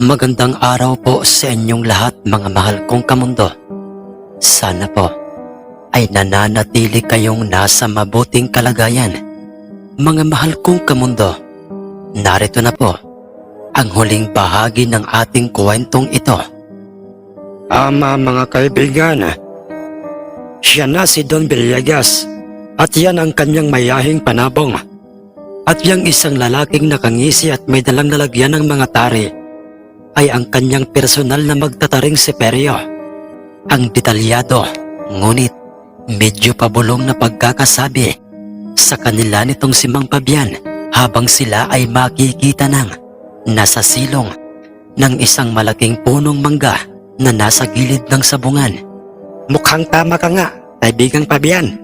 Magandang araw po sa inyong lahat mga mahal kong kamundo. Sana po ay nananatili kayong nasa mabuting kalagayan. Mga mahal kong kamundo, narito na po ang huling bahagi ng ating kwentong ito. Ama mga kaibigan, siya na si Don Villegas at yan ang kanyang mayahing panabong. At yang isang lalaking nakangisi at may dalang lalagyan ng mga tari ay ang kanyang personal na magtataring si Perio. Ang detalyado, ngunit medyo pabulong na pagkakasabi sa kanila nitong si Mang Pabian habang sila ay makikita ng nasa silong ng isang malaking punong mangga na nasa gilid ng sabungan. Mukhang tama ka nga, kaibigang Pabian.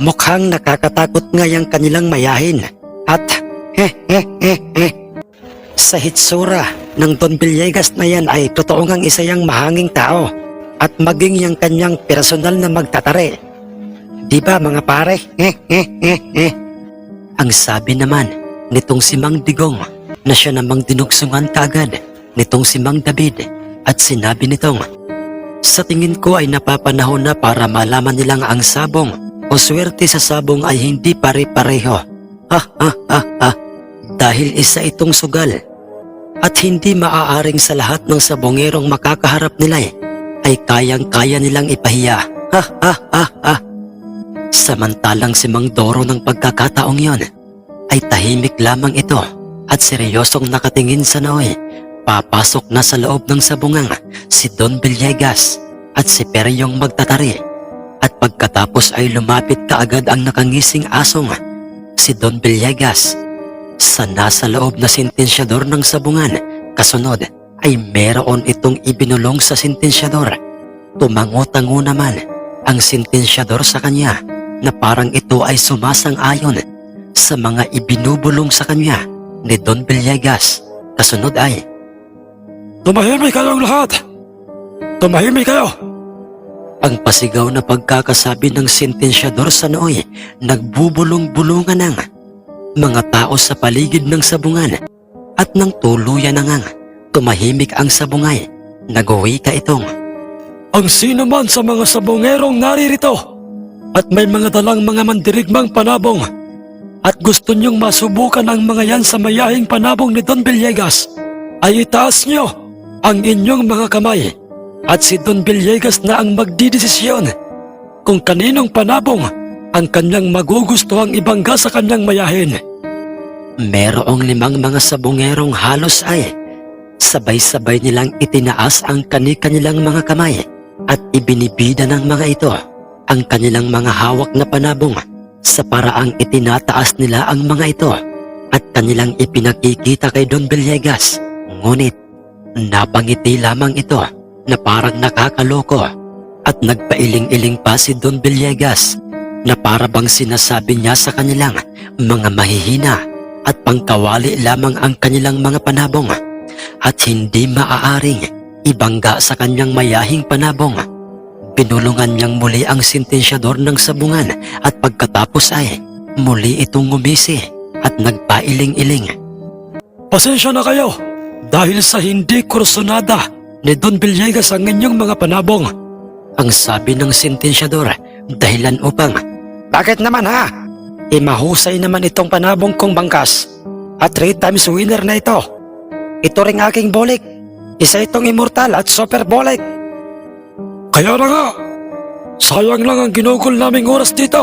Mukhang nakakatakot nga yung kanilang mayahin. At he he he he. Sa hitsura ng Don Villegas na yan ay totoo ngang isa yang mahanging tao at maging yung kanyang personal na magtatari. Di ba mga pare? He he he he. Ang sabi naman nitong si Mang Digong na siya namang dinugsungan kaagad nitong si Mang David at sinabi nitong Sa tingin ko ay napapanahon na para malaman nilang ang sabong o swerte sa sabong ay hindi pare-pareho. Ha ha ha ha. Dahil isa itong sugal at hindi maaaring sa lahat ng sabongerong makakaharap nila eh, ay kayang-kaya nilang ipahiya. Ha ha ha ha. Samantalang si Mang Doro ng pagkakataong yon ay tahimik lamang ito at seryosong nakatingin sa Noy. Papasok na sa loob ng sabungang si Don Villegas at si Peryong magtatari at pagkatapos ay lumapit kaagad ang nakangising asong si Don Villegas. Sa nasa loob na sentensyador ng sabungan, kasunod ay meron itong ibinulong sa sentensyador. Tumango-tango naman ang sentensyador sa kanya na parang ito ay sumasang-ayon sa mga ibinubulong sa kanya ni Don Villegas. Kasunod ay, Tumahimik kayong lahat! Tumahimik kayo! ang pasigaw na pagkakasabi ng sentensyador sa nooy nagbubulong-bulungan ng mga tao sa paligid ng sabungan at nang tuluyan na ngang tumahimik ang sabungay, nagawi ka itong Ang sino man sa mga sabongerong naririto at may mga dalang mga mandirigmang panabong at gusto niyong masubukan ang mga yan sa mayahing panabong ni Don Villegas ay itaas niyo ang inyong mga kamay. At si Don Villegas na ang magdidesisyon kung kaninong panabong ang kanyang magugustuhang ibangga sa kanyang mayahin. Merong limang mga sabongerong halos ay sabay-sabay nilang itinaas ang kani-kanilang mga kamay at ibinibida ng mga ito ang kanilang mga hawak na panabong sa paraang itinataas nila ang mga ito at kanilang ipinakikita kay Don Villegas. Ngunit napangiti lamang ito na parang nakakaloko at nagpailing-iling pa si Don Villegas na para bang sinasabi niya sa kanilang mga mahihina at pangkawali lamang ang kanilang mga panabong at hindi maaaring ibangga sa kanyang mayahing panabong. Binulungan niyang muli ang sentensyador ng sabungan at pagkatapos ay muli itong ngumisi at nagpailing-iling. Pasensya na kayo dahil sa hindi kursunada ni Don Villegas ang inyong mga panabong. Ang sabi ng sentensyador dahilan upang Bakit naman ha? E mahusay naman itong panabong kong bangkas. At three times winner na ito. Ito ring aking bolik. Isa itong immortal at super bolik. Kaya na nga. Sayang lang ang ginugol naming oras dito.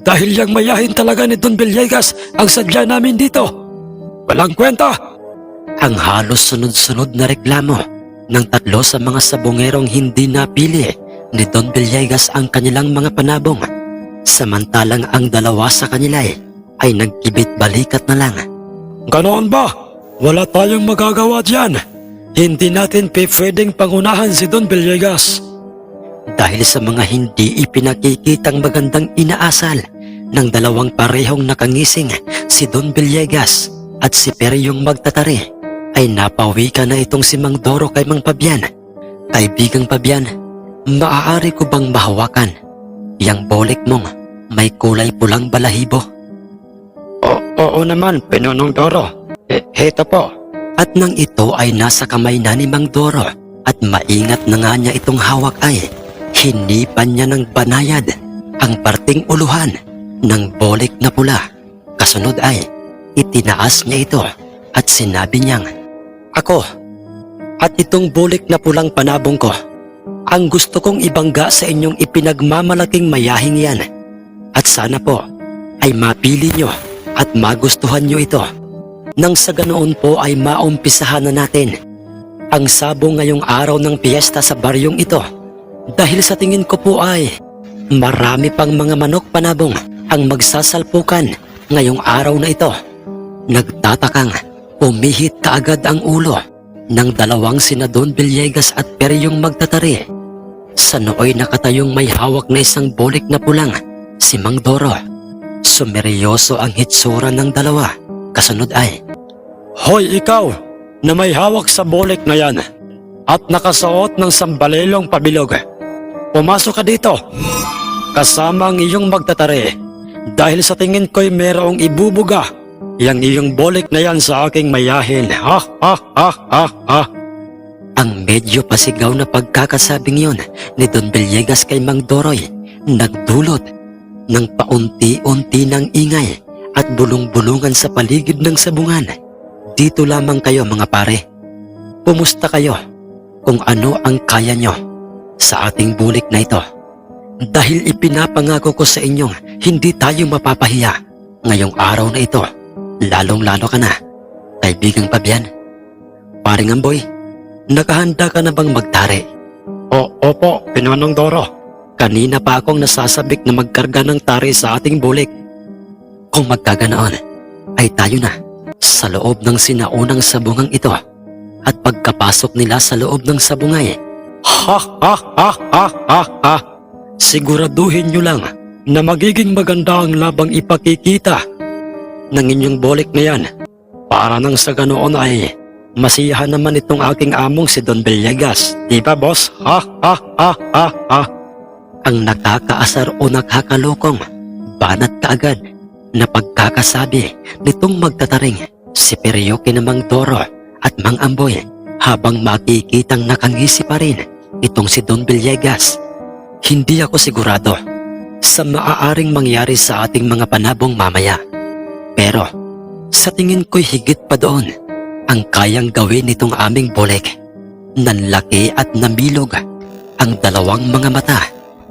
Dahil yung mayahin talaga ni Don Villegas ang sadya namin dito. Walang kwenta. ang halos sunod-sunod na reklamo ng tatlo sa mga sabongerong hindi napili ni Don Villegas ang kanilang mga panabong. Samantalang ang dalawa sa kanila ay, ay nagkibit balikat na lang. Ganoon ba? Wala tayong magagawa diyan. Hindi natin pwedeng pangunahan si Don Villegas. Dahil sa mga hindi ipinakikitang magandang inaasal ng dalawang parehong nakangising si Don Villegas at si Peryong magtatari ay napawi ka na itong si Mang Doro kay Mang Pabian. Kaibigang Pabian, maaari ko bang mahawakan? Yang bolik mong may kulay pulang balahibo. O, oo naman, Pinonong Doro. Eh, heto po. At nang ito ay nasa kamay na ni Mang Doro at maingat na nga niya itong hawak ay hinipan niya ng banayad ang parting uluhan ng bolik na pula. Kasunod ay itinaas niya ito at sinabi niyang, Ako, at itong bulik na pulang panabong ko, ang gusto kong ibangga sa inyong ipinagmamalaking mayahing yan. At sana po ay mapili nyo at magustuhan nyo ito. Nang sa ganoon po ay maumpisahan na natin ang sabong ngayong araw ng piyesta sa baryong ito. Dahil sa tingin ko po ay marami pang mga manok panabong ang magsasalpukan ngayong araw na ito. Nagtatakang umihit kaagad ang ulo ng dalawang sina Don Villegas at Peryong magtatari. Sa nooy nakatayong may hawak na isang bolik na pulang, si Mang Doro. Sumeryoso ang hitsura ng dalawa. Kasunod ay, Hoy ikaw, na may hawak sa bolik na yan at nakasuot ng sambalelong pabilog. Pumasok ka dito. Kasama ang iyong magtatari dahil sa tingin ko'y merong ibubuga yang iyong bolik na yan sa aking mayahin. Ha ha ha ha ha. Ang medyo pasigaw na pagkakasabing yon ni Don Villegas kay Mang Doroy nagdulot ng paunti-unti ng ingay at bulong-bulungan sa paligid ng sabungan. Dito lamang kayo mga pare. Pumusta kayo kung ano ang kaya nyo sa ating bulik na ito. Dahil ipinapangako ko sa inyong hindi tayo mapapahiya ngayong araw na ito. Lalong-lalo ka na, kaibigang Pabian. Paring Amboy, nakahanda ka na bang magtari? O, opo, Pinanong Doro. Kanina pa akong nasasabik na magkarga ng tari sa ating bulik. Kung magkaganoon, ay tayo na sa loob ng sinaunang sabungang ito. At pagkapasok nila sa loob ng sabungay, Ha ha ha ha ha ha. Siguraduhin nyo lang na magiging maganda ang labang ipakikita ng inyong bolik na yan. Para nang sa ganoon ay masiyahan naman itong aking among si Don Villegas. Di ba boss? Ha ha ha ha ha. ang nakakaasar o nakakalokong banat kaagad na pagkakasabi nitong magtataring si Peryoke na Mang Doro at Mang Amboy habang makikitang nakangisi pa rin itong si Don Villegas. Hindi ako sigurado sa maaaring mangyari sa ating mga panabong mamaya. Pero sa tingin ko'y higit pa doon ang kayang gawin nitong aming bolek. Nanlaki at namilog ang dalawang mga mata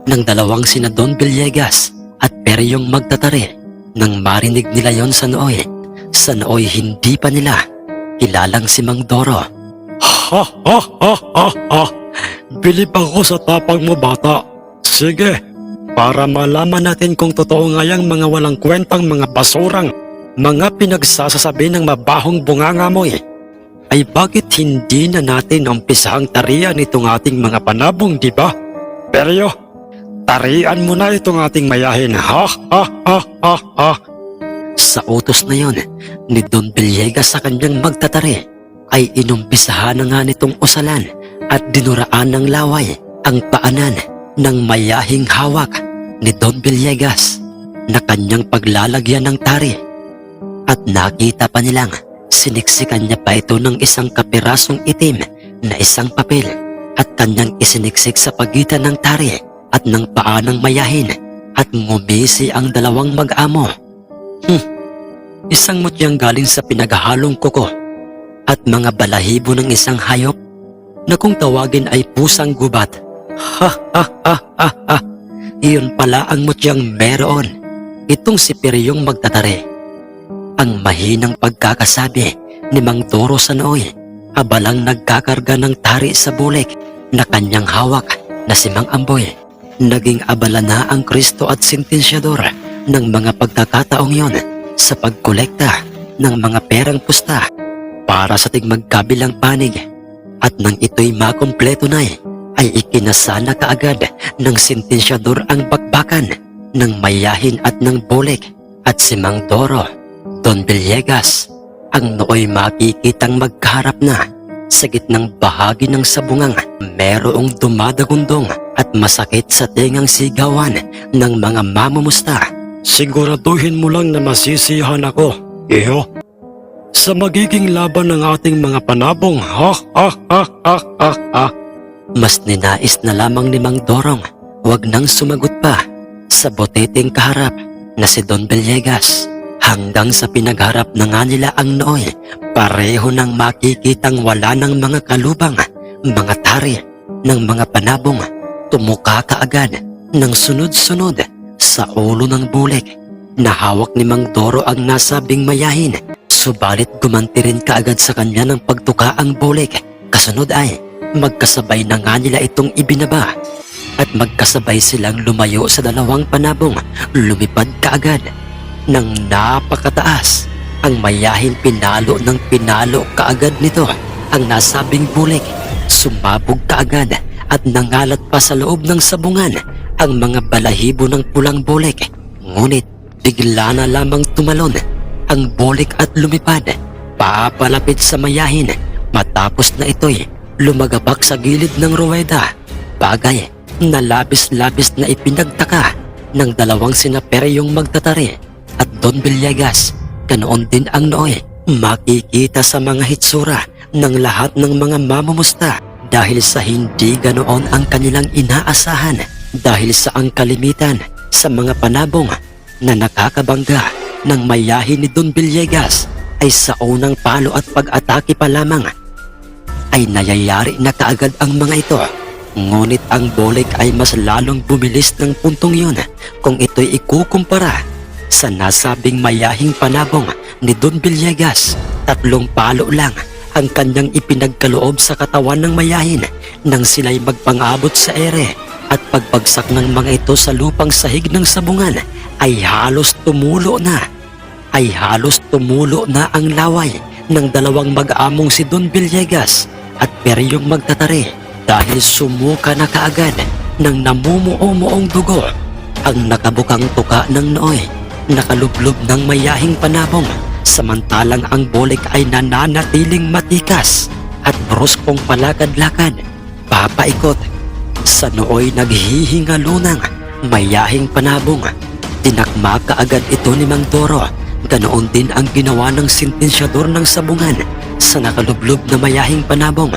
ng dalawang sina Don Villegas at Peryong magtatari nang marinig nila yon sa nooy. Sa nooy hindi pa nila kilalang si Mang Doro. Ha ha ha ha ha. Bilib ako sa tapang mo bata. Sige, para malaman natin kung totoo nga yung mga walang kwentang mga basurang mga pinagsasasabi ng mabahong bunganga mo eh. Ay bakit hindi na natin umpisahang tarian itong ating mga panabong, di ba? Peryo, tarian mo na itong ating mayahin. Ha ha ha ha ha. Sa utos na yon ni Don Villegas sa kanyang magtatari ay inumpisahan na nga nitong usalan at dinuraan ng laway ang paanan ng mayahing hawak ni Don Villegas na kanyang paglalagyan ng tari. At nakita pa nilang siniksikan niya pa ito ng isang kapirasong itim na isang papel at kanyang isiniksik sa pagitan ng tari at ng paa ng mayahin at ngumisi ang dalawang mag-amo. Isang mutyang galing sa pinaghahalong kuko at mga balahibo ng isang hayop na kung tawagin ay pusang gubat. Ha ha ha ha ha. Iyon pala ang mutyang meron. Itong si Peryong magtatari. Ang mahinang pagkakasabi ni Mang Doro sa nooy, abalang nagkakarga ng tari sa bulik na kanyang hawak na si Mang Amboy. Naging abala na ang Kristo at sentensyador ng mga pagkakataong yon sa pagkolekta ng mga perang pusta para sa tigmagkabilang panig at nang ito'y makompleto na ay ikinasana kaagad ng sentensyador ang bakbakan ng mayahin at ng bolek at si Mang Doro, Don Villegas, ang nooy makikitang magkaharap na sa gitnang bahagi ng sabungang merong dumadagundong at masakit sa tengang sigawan ng mga mamumusta. Siguraduhin mo lang na masisiyahan ako, iho. sa magiging laban ng ating mga panabong. Ha ha ha ha ha ha. Mas ninais na lamang ni Mang Dorong wag nang sumagot pa sa boteteng kaharap na si Don Villegas. Hanggang sa pinagharap na nga nila ang nooy, pareho nang makikitang wala ng mga kalubang, mga tari, ng mga panabong, tumuka kaagad ng sunod-sunod sa ulo ng bulik. Nahawak ni Mang Doro ang nasabing mayahin, subalit gumanti rin kaagad sa kanya ng pagtuka ang bulik. Kasunod ay, magkasabay na nga nila itong ibinaba at magkasabay silang lumayo sa dalawang panabong, lumipad kaagad ng napakataas. Ang mayahin pinalo ng pinalo kaagad nito ang nasabing bulik. Sumabog kaagad at nangalat pa sa loob ng sabungan ang mga balahibo ng pulang bulik. Ngunit bigla na lamang tumalon ang bulik at lumipad. Papalapit sa mayahin matapos na ito'y lumagabak sa gilid ng ruweda. Bagay na labis-labis na ipinagtaka ng dalawang sinaperyong magtatari at Don Villegas. Ganoon din ang nooy. Makikita sa mga hitsura ng lahat ng mga mamumusta dahil sa hindi ganoon ang kanilang inaasahan dahil sa ang kalimitan sa mga panabong na nakakabangga ng mayahin ni Don Villegas ay sa unang palo at pag-atake pa lamang ay nayayari na kaagad ang mga ito. Ngunit ang bolik ay mas lalong bumilis ng puntong yun kung ito'y ikukumpara sa nasabing mayahing panabong ni Don Villegas. Tatlong palo lang ang kanyang ipinagkaloob sa katawan ng mayahin nang sila'y magpangabot sa ere at pagbagsak ng mga ito sa lupang sahig ng sabungan ay halos tumulo na ay halos tumulo na ang laway ng dalawang mag-among si Don Villegas at Peryong magtatari dahil sumuka na kaagad ng namumuo-muong dugo ang nakabukang tuka ng nooy nakalublob ng mayahing panabong samantalang ang bolik ay nananatiling matikas at bruskong palakad-lakad papaikot. Sa nooy naghihingalunang mayahing panabong tinakma kaagad ito ni Mang Doro. Ganoon din ang ginawa ng sentensyador ng sabungan sa nakalublob na mayahing panabong.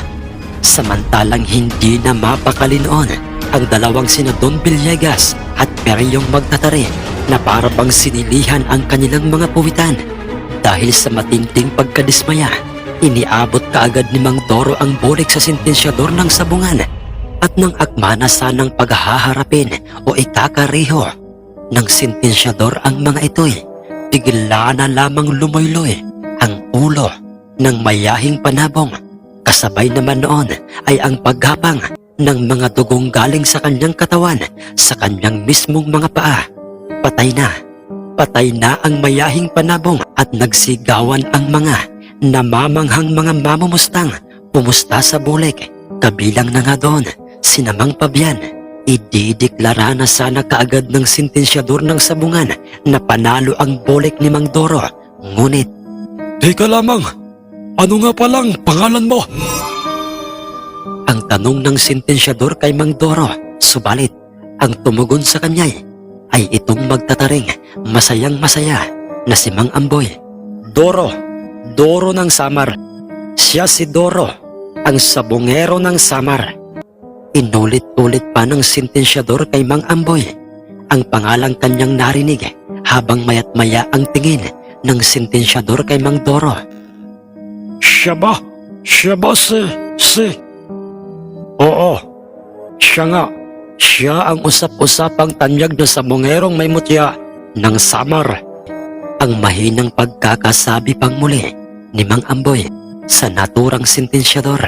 Samantalang hindi na mapakalinoon ang dalawang sina Don at Peryong magtatari na para bang sinilihan ang kanilang mga puwitan. Dahil sa matinding pagkadismaya, iniabot kaagad ni Mang Doro ang bolik sa sentensyador ng sabungan at nang akma na sanang paghaharapin o ikakariho ng sentensyador ang mga ito'y bigla na lamang lumoyloy ang ulo ng mayahing panabong. Kasabay naman noon ay ang paghapang ng mga dugong galing sa kanyang katawan sa kanyang mismong mga paa. Patay na. Patay na ang mayahing panabong at nagsigawan ang mga namamanghang mga mamumustang pumusta sa bulik. Kabilang na nga doon, sinamang pabiyan Idideklara na sana kaagad ng sentensyador ng sabungan na panalo ang bolik ni Mang Doro. Ngunit Teka lamang, ano nga palang pangalan mo? ang tanong ng sentensyador kay Mang Doro, subalit ang tumugon sa kanya ay itong magtataring masayang masaya na si Mang Amboy. Doro, Doro ng Samar. Siya si Doro, ang sabongero ng Samar. Inulit-ulit pa ng sentensyador kay Mang Amboy ang pangalang kanyang narinig habang mayat maya ang tingin ng sentensyador kay Mang Doro. Siya ba? Siya ba si... si... Oo, siya nga. Siya ang usap-usapang tanyag na sabongerong may mutya ng Samar. Ang mahinang pagkakasabi pang muli ni Mang Amboy sa naturang sentensyador.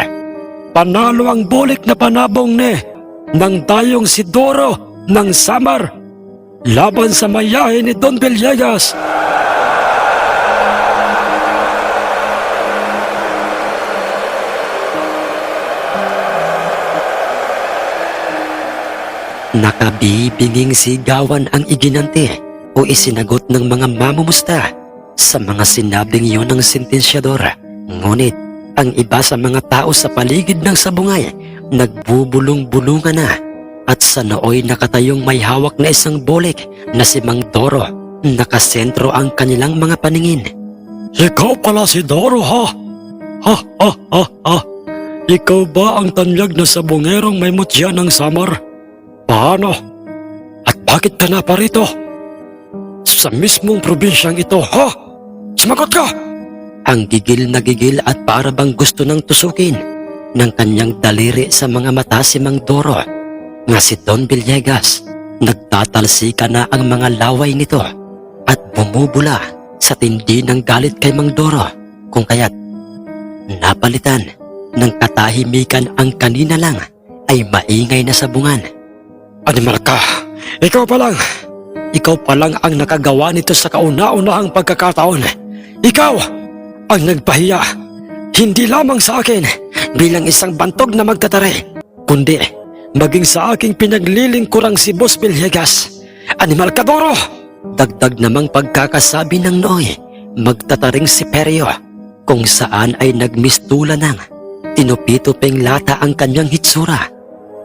Panalo ang bolik na panabong ni ng dayong si Doro ng Samar laban sa mayahe ni Don Villegas. Nakabibinging sigawan ang iginante o isinagot ng mga mamumusta sa mga sinabing iyon ng sentensyador. Ngunit ang iba sa mga tao sa paligid ng sabungay nagbubulong-bulungan na at sa nooy nakatayong may hawak na isang bolik na si Mang Doro. Nakasentro ang kanilang mga paningin. Ikaw pala si Doro ha? Ha ha ha ha. Ikaw ba ang tanyag na sabongerong may mutya ng samar? Paano? At bakit ka na parito? Sa mismong probinsyang ito ha? Sumagot ka! Ang gigil na gigil at para bang gusto nang tusukin ng kanyang daliri sa mga mata si Mang Doro nga si Don Villegas. Nagtatalsika na ang mga laway nito at bumubula sa tindi ng galit kay Mang Doro kung kaya't napalitan ng katahimikan ang kanina lang ay maingay na sabungan. Animal ka! Ikaw pa lang! Ikaw pa lang ang nakagawa nito sa kauna-unahang pagkakataon. Ikaw ang nagpahiya. Hindi lamang sa akin bilang isang bantog na magtatari, kundi maging sa aking pinaglilingkurang si Boss Villegas. Animal ka, Doro! Dagdag namang pagkakasabi ng Noy, magtataring si Perio kung saan ay nagmistula ng tinupituping lata ang kanyang hitsura.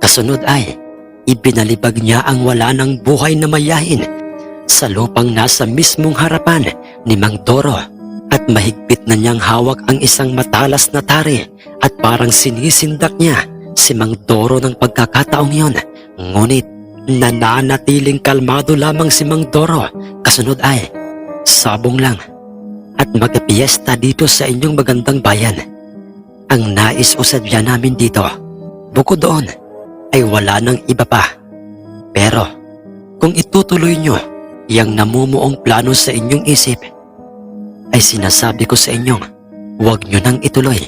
Kasunod ay ibinalibag niya ang wala ng buhay na mayahin sa lupang nasa mismong harapan ni Mang Doro at mahigpit na niyang hawak ang isang matalas na tari at parang sinisindak niya si Mang Doro ng pagkakataong yon. Ngunit nananatiling kalmado lamang si Mang Doro kasunod ay sabong lang at magpiesta dito sa inyong magandang bayan. Ang nais o sadya namin dito, bukod doon, ay wala nang iba pa. Pero, kung itutuloy nyo yang namumuong plano sa inyong isip, ay sinasabi ko sa inyong, huwag nyo nang ituloy.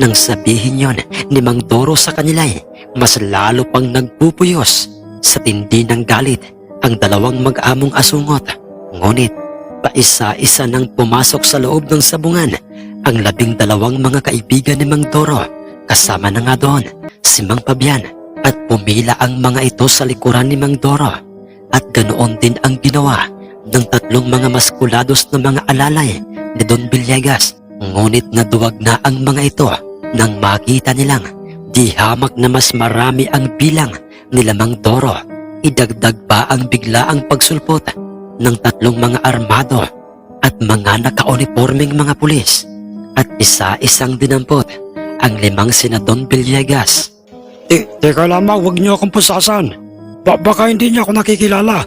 Nang sabihin yon ni Mang Doro sa kanila ay mas lalo pang nagpupuyos sa tindi ng galit ang dalawang mag-among asungot. Ngunit paisa-isa nang pumasok sa loob ng sabungan ang labing dalawang mga kaibigan ni Mang Doro kasama na nga doon si Mang Pabian at pumila ang mga ito sa likuran ni Mang Doro at ganoon din ang ginawa ng tatlong mga maskulados na mga alalay ni Don Villegas. Ngunit naduwag na ang mga ito nang makita nilang di hamak na mas marami ang bilang nila Mang Doro. Idagdag pa ang bigla ang pagsulpot ng tatlong mga armado at mga nakauniforming mga pulis at isa-isang dinampot ang limang sina Don Villegas. Te, teka lamang, huwag niyo akong pusasan. Ba baka hindi niyo ako nakikilala.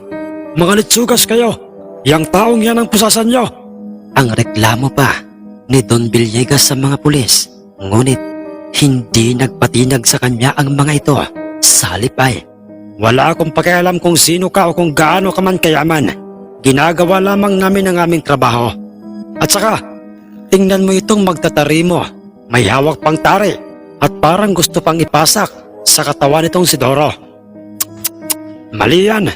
Mga litsugas kayo. Yang taong yan ang pusasan niyo. Ang reklamo pa ni Don Villegas sa mga pulis. Ngunit hindi nagpatinag sa kanya ang mga ito. Salip ay Wala akong pakialam kung sino ka o kung gaano ka man kayaman. Ginagawa lamang namin ang aming trabaho. At saka, tingnan mo itong magtatari mo. May hawak pang tari at parang gusto pang ipasak sa katawan nitong si Doro. Mali yan.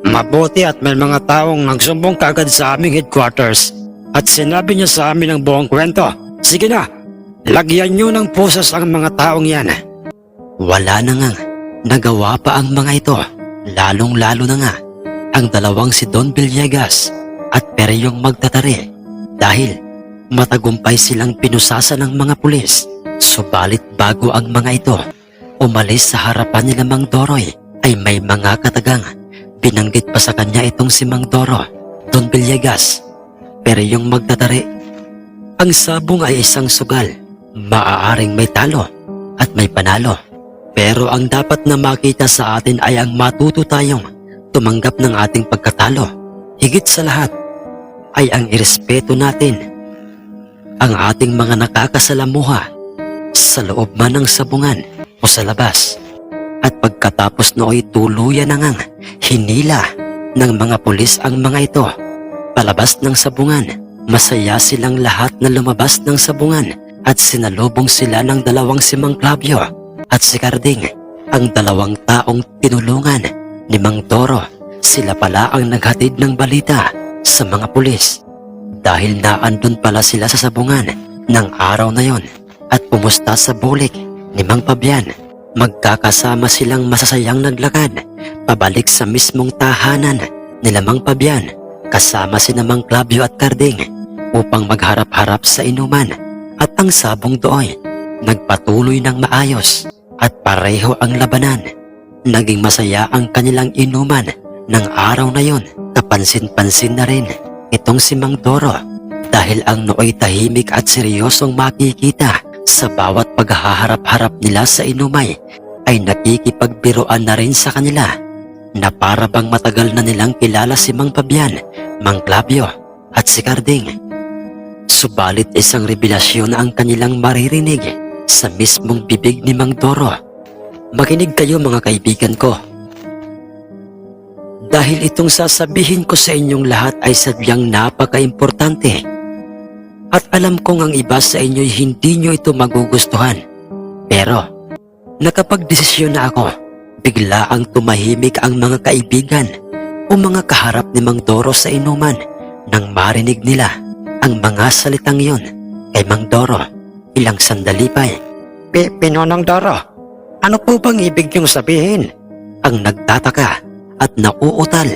Mabuti at may mga taong nagsumbong kagad sa aming headquarters at sinabi niya sa amin ang buong kwento. Sige na, lagyan niyo ng pusas ang mga taong yan. wala na nga. Nagawa pa ang mga ito. Lalong-lalo na nga ang dalawang si Don Villegas at Peryong magtatari dahil matagumpay silang pinusasa ng mga pulis. Subalit bago ang mga ito umalis sa harapan nila Mang Doroy ay may mga katagang binanggit pa sa kanya itong si Mang Doro, Don Villegas. Pero yung magtatari, ang sabong ay isang sugal, maaaring may talo at may panalo. Pero ang dapat na makita sa atin ay ang matuto tayong tumanggap ng ating pagkatalo. Higit sa lahat ay ang irespeto natin ang ating mga nakakasalamuha sa loob man ng sabungan o sa labas. At pagkatapos nooy tuluyan na ngang hinila ng mga pulis ang mga ito palabas ng sabungan. Masaya silang lahat na lumabas ng sabungan at sinalubong sila ng dalawang si Mang Clavio at si Carding, ang dalawang taong tinulungan ni Mang Toro. Sila pala ang naghatid ng balita sa mga pulis dahil naandun pala sila sa sabungan ng araw na yon at pumusta sa bulik ni Mang Pabian. Magkakasama silang masasayang naglakad pabalik sa mismong tahanan nila Mang Pabian kasama si Mang Clavio at Carding upang magharap-harap sa inuman at ang sabong doon nagpatuloy ng maayos at pareho ang labanan. Naging masaya ang kanilang inuman ng araw na yon. Kapansin-pansin na rin itong si Mang Doro dahil ang nooy tahimik at seryosong makikita sa bawat paghaharap-harap nila sa inumay ay nakikipagbiroan na rin sa kanila na para bang matagal na nilang kilala si Mang Pabian, Mang Clavio at si Carding. Subalit isang revelasyon ang kanilang maririnig sa mismong bibig ni Mang Doro. Makinig kayo mga kaibigan ko. Dahil itong sasabihin ko sa inyong lahat ay sadyang napaka-importante. At alam kong ang iba sa inyo'y hindi nyo ito magugustuhan. Pero, nakapagdesisyon na ako, bigla ang tumahimik ang mga kaibigan o mga kaharap ni Mang Doro sa inuman nang marinig nila ang mga salitang yon kay Mang Doro. Ilang sandali pa. P- Pinonong Doro, ano po bang ibig niyong sabihin? Ang nagtataka at nauutal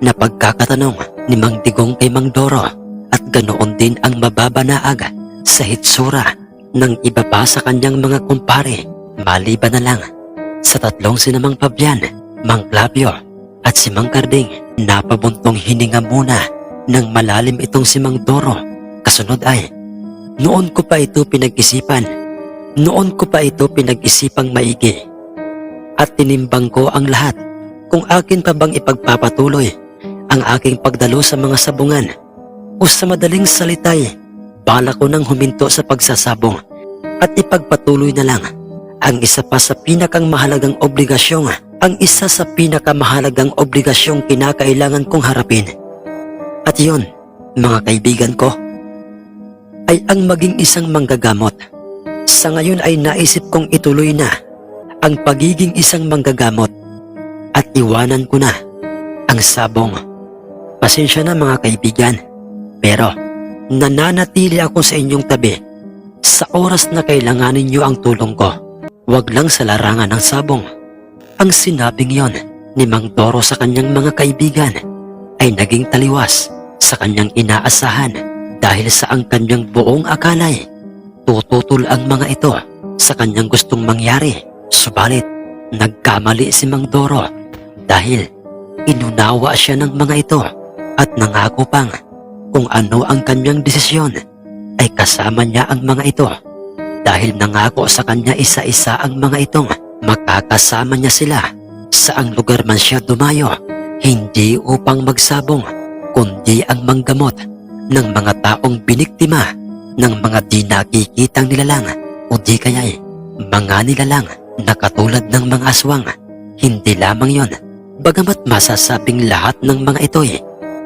na pagkakatanong ni Mang Digong kay Mang Doro at ganoon din ang mababanaag sa hitsura ng iba pa sa kanyang mga kumpare maliban na lang sa tatlong sinamang Pabian, Mang Clavio at si Mang Carding napabuntong hininga muna ng malalim itong si Mang Doro. Kasunod ay, noon ko pa ito pinag-isipan. Noon ko pa ito pinag-isipang maigi. At tinimbang ko ang lahat kung akin pa bang ipagpapatuloy ang aking pagdalo sa mga sabungan o sa madaling salitay, bala ko nang huminto sa pagsasabong at ipagpatuloy na lang ang isa pa sa pinakang mahalagang obligasyong, ang isa sa pinakamahalagang obligasyong kinakailangan kong harapin. At yon, mga kaibigan ko, ay ang maging isang manggagamot. Sa ngayon ay naisip kong ituloy na ang pagiging isang manggagamot at iwanan ko na ang sabong. Pasensya na mga kaibigan, pero nananatili ako sa inyong tabi sa oras na kailanganin niyo ang tulong ko. Huwag lang sa larangan ng sabong. Ang sinabing yon ni Mang Toro sa kanyang mga kaibigan ay naging taliwas sa kanyang inaasahan dahil sa ang kanyang buong akalay. Tututol ang mga ito sa kanyang gustong mangyari. Subalit, nagkamali si Mang Doro dahil inunawa siya ng mga ito at nangako pang kung ano ang kanyang desisyon. Ay kasama niya ang mga ito. Dahil nangako sa kanya isa-isa ang mga itong makakasama niya sila. Sa ang lugar man siya dumayo hindi upang magsabong kundi ang manggamot ng mga taong biniktima ng mga di nakikitang nilalang o di kaya'y mga nilalang na katulad ng mga aswang. Hindi lamang yon, bagamat masasabing lahat ng mga ito'y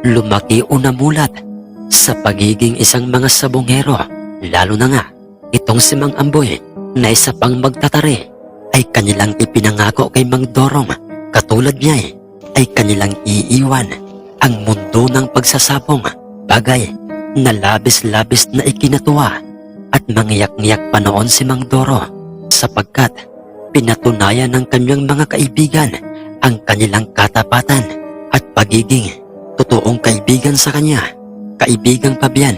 lumaki o namulat sa pagiging isang mga sabongero, lalo na nga itong si Mang Amboy na isa pang magtatari ay kanilang ipinangako kay Mang Dorong. Katulad niya eh, ay kanilang iiwan ang mundo ng pagsasabong bagay na labis-labis na ikinatuwa at mangiyak-ngiyak pa noon si Mang Doro sapagkat pinatunayan ng kanyang mga kaibigan ang kanilang katapatan at pagiging totoong kaibigan sa kanya, kaibigang Pabian,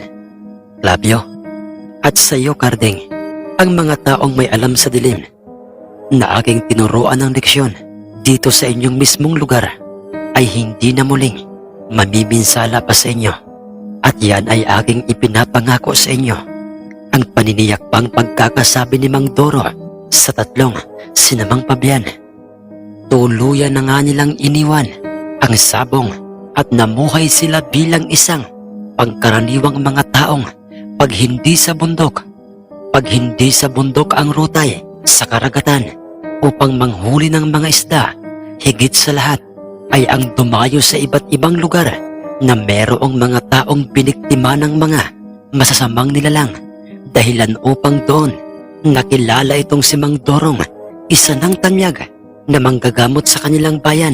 Labio, at sa iyo Carding, ang mga taong may alam sa dilim na aking tinuruan ng leksyon dito sa inyong mismong lugar ay hindi na muling mamiminsala pa sa inyo. At yan ay aking ipinapangako sa inyo. Ang paniniyak pang pagkakasabi ni Mang Doro sa tatlong sinamang pabiyan. Tuluyan na nga nilang iniwan ang sabong at namuhay sila bilang isang pangkaraniwang mga taong pag hindi sa bundok, pag hindi sa bundok ang rutay sa karagatan upang manghuli ng mga isda, higit sa lahat ay ang dumayo sa iba't ibang lugar na merong mga taong biniktima ng mga masasamang nilalang dahilan upang doon nakilala itong si Mang Dorong, isa ng tanyag na manggagamot sa kanilang bayan.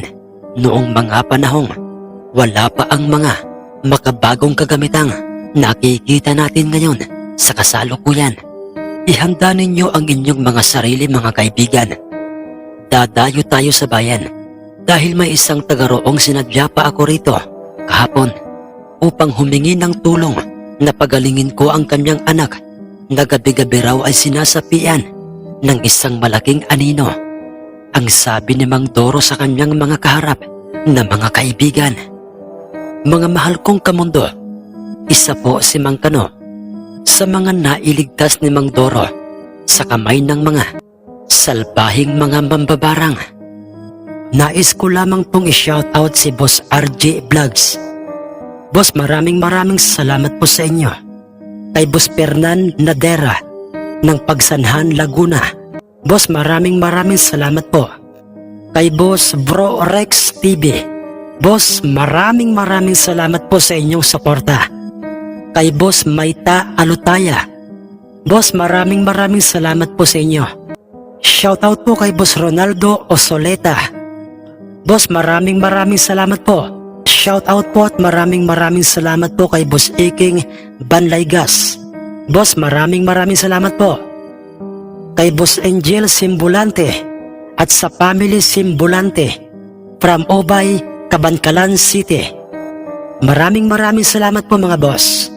Noong mga panahong wala pa ang mga makabagong kagamitang nakikita natin ngayon sa kasalukuyan. Ihanda ninyo ang inyong mga sarili mga kaibigan. Dadayo tayo sa bayan dahil may isang tagaroong sinadya pa ako rito kahapon upang humingi ng tulong na pagalingin ko ang kanyang anak na gabi-gabi raw ay sinasapian ng isang malaking anino. Ang sabi ni Mang Doro sa kanyang mga kaharap na mga kaibigan. Mga mahal kong kamundo, Isa po si Mang Kano sa mga nailigtas ni Mang Doro sa kamay ng mga salbahing mga mambabarang. Nais ko lamang pong i-shoutout si Boss RJ Vlogs. Boss, maraming maraming salamat po sa inyo. Kay Boss Fernan Nadera ng Pagsanhan, Laguna. Boss, maraming maraming salamat po. Kay Boss Bro Rex TV. Boss, maraming maraming salamat po sa inyong suporta. Kay Boss Maita Alutaya. Boss, maraming maraming salamat po sa inyo. Shoutout po kay Boss Ronaldo Osoleta. Boss, maraming maraming salamat po. Shoutout po at maraming maraming salamat po kay Boss Iking Banlaygas. Boss, maraming maraming salamat po. Kay Boss Angel Simbulante at sa Family Simbulante from Obay, Kabankalan City. Maraming maraming salamat po mga boss.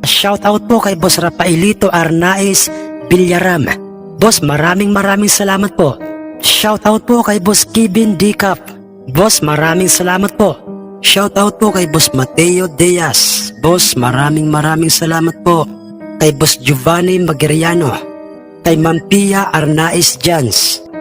Shoutout po kay Boss Rafaelito Arnaiz Villarram. Boss, maraming maraming salamat po. Shoutout po kay Boss Kevin Dicap. Boss, maraming salamat po. Shoutout po kay Boss Mateo Diaz. Boss, maraming maraming salamat po. Kay Boss Giovanni Magiriano. Kay Ma'am Pia Arnaiz Jans.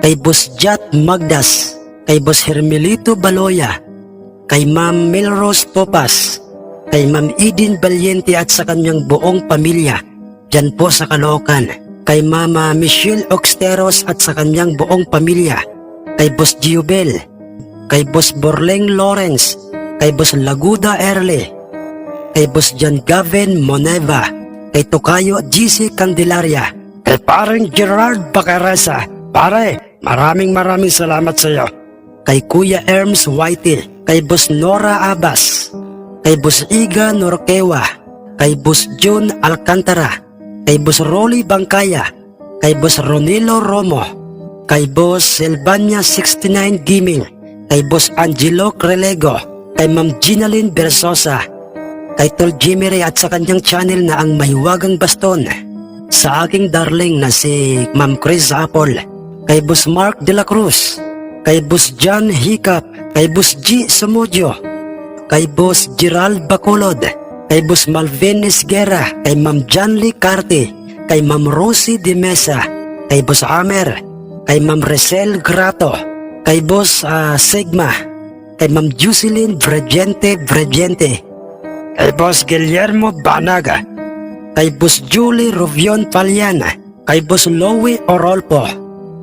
kay Boss Jat Magdas, kay Boss Hermelito Baloya, kay Ma'am Melrose Topas, kay Ma'am Edin Valiente at sa kanyang buong pamilya, dyan po sa Caloocan, kay Mama Michelle Oxteros at sa kanyang buong pamilya, kay Boss Giobel, kay Boss Borleng Lawrence, kay Boss Laguda Erle, kay Boss John Gavin Moneva, kay Tokayo GC Candelaria, kay parang Gerard Bacaresa. Pare, maraming maraming salamat sa iyo. Kay Kuya Erms Whitey, kay Boss Nora Abbas, kay Boss Iga Norquewa, kay Boss June Alcantara, kay Boss Rolly Bangkaya, kay Boss Ronilo Romo, kay Boss Silvania 69 Gaming, kay Boss Angelo Crelego, kay Ma'am Ginalyn Bersosa, kay Tol Jimmy Ray at sa kanyang channel na ang Mahiwagang Baston, sa aking darling na si Ma'am Chris Apple, kay Boss Mark De La Cruz, kay Boss John Hiccup, kay Boss G. Sumudio, kay Boss Gerald Bacolod, kay Boss Malvin Esguera, kay Ma'am Janly Carte, kay Ma'am Rosie De Mesa, kay Boss Amer, kay Ma'am Resel Grato, kay Boss ah, Sigma, kay Ma'am Jocelyn Bregente Bregente, kay Boss Guillermo Banaga, kay Boss Julie Rovion Paliana, kay Boss Lowy Orolpo,